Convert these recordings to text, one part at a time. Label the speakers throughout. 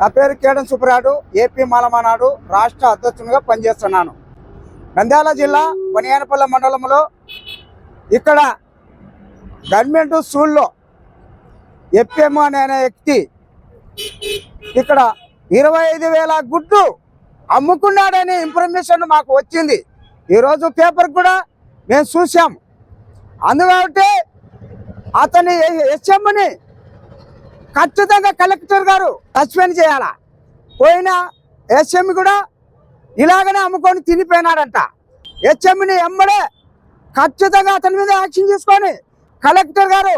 Speaker 1: నా పేరు కేడం సుబ్బరాడు ఏపీ మాలమానాడు రాష్ట్ర అధ్యక్షునిగా పనిచేస్తున్నాను. నంద్యాల జిల్లా బనియానపల్లె మండలంలో ఇక్కడ గవర్నమెంట్ స్కూల్లో ఎఫ్ఎం అనే వ్యక్తి ఇక్కడ ఇరవై ఐదు వేల గుడ్డు అమ్ముకున్నాడనే ఇన్ఫర్మేషన్ మాకు వచ్చింది. ఈరోజు పేపర్ కూడా మేము చూసాం అందుకంటే అతని హెచ్ఎంని ఖచ్చితంగా కలెక్టర్ గారు సస్పెండ్ చేయాలా? పోయిన హెచ్ఎం కూడా ఇలాగనే అమ్ముకొని తినిపోయినాడంట. హెచ్ఎంని ఎమ్మడే ఖచ్చితంగా అతని మీద యాక్షన్ తీసుకొని కలెక్టర్ గారు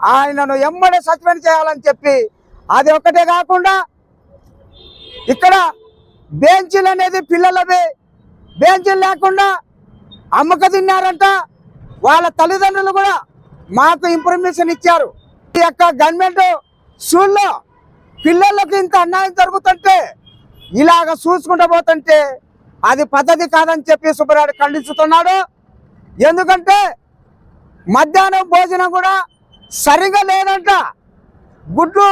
Speaker 1: ఆయనను ఎమ్మడే సస్పెండ్ చేయాలని చెప్పి అది ఒకటే కాకుండా ఇక్కడ బెంచీలు అనేది పిల్లలవి బెంచీలు లేకుండా అమ్మక తిన్నారంట. వాళ్ళ తల్లిదండ్రులు కూడా మాకు ఇన్ఫర్మేషన్ ఇచ్చారు. ఈ యొక్క గవర్నమెంట్ స్కూల్లో పిల్లలకు ఇంత అన్యాయం జరుగుతుంటే ఇలాగ చూసుకుంటూ పోతుంటే అది పద్ధతి కాదని చెప్పి సుబ్బరాడు ఖండిస్తున్నాడు. ఎందుకంటే మధ్యాహ్నం భోజనం కూడా సరిగా లేదంట. గుడ్లు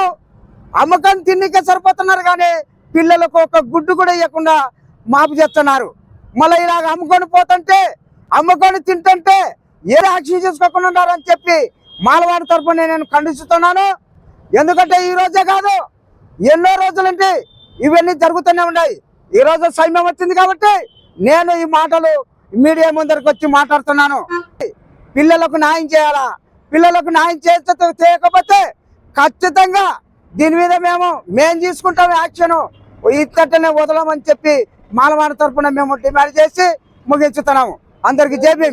Speaker 1: అమ్మకం తిన్నికే సరిపోతున్నారు కానీ పిల్లలకు ఒక గుడ్డు కూడా ఇవ్వకుండా మాపు చేస్తున్నారు. మళ్ళీ ఇలాగ అమ్ముకొని పోతుంటే అమ్ముకొని తింటుంటే ఏ యాక్షన్ చేసుకోకుండా ఉన్నారని చెప్పి మాలవాడి తరపున నేను ఖండిస్తున్నాను. ఎందుకంటే ఈ రోజే కాదు ఎన్నో రోజులంటే ఇవన్నీ జరుగుతూనే ఉన్నాయి. ఈ రోజు సైన్యం వచ్చింది కాబట్టి నేను ఈ మాటలు మీడియా ముందరికి వచ్చి మాట్లాడుతున్నాను. పిల్లలకు న్యాయం చేయాలా? పిల్లలకు న్యాయం చేస్తే చేయకపోతే ఖచ్చితంగా దీని మీద మేము మేము తీసుకుంటాం యాక్షన్. ఇంతటనే వదలమని చెప్పి మాలవాడి తరపున మేము డిమాండ్ చేసి ముగించుతున్నాము. అందరికి జేబీ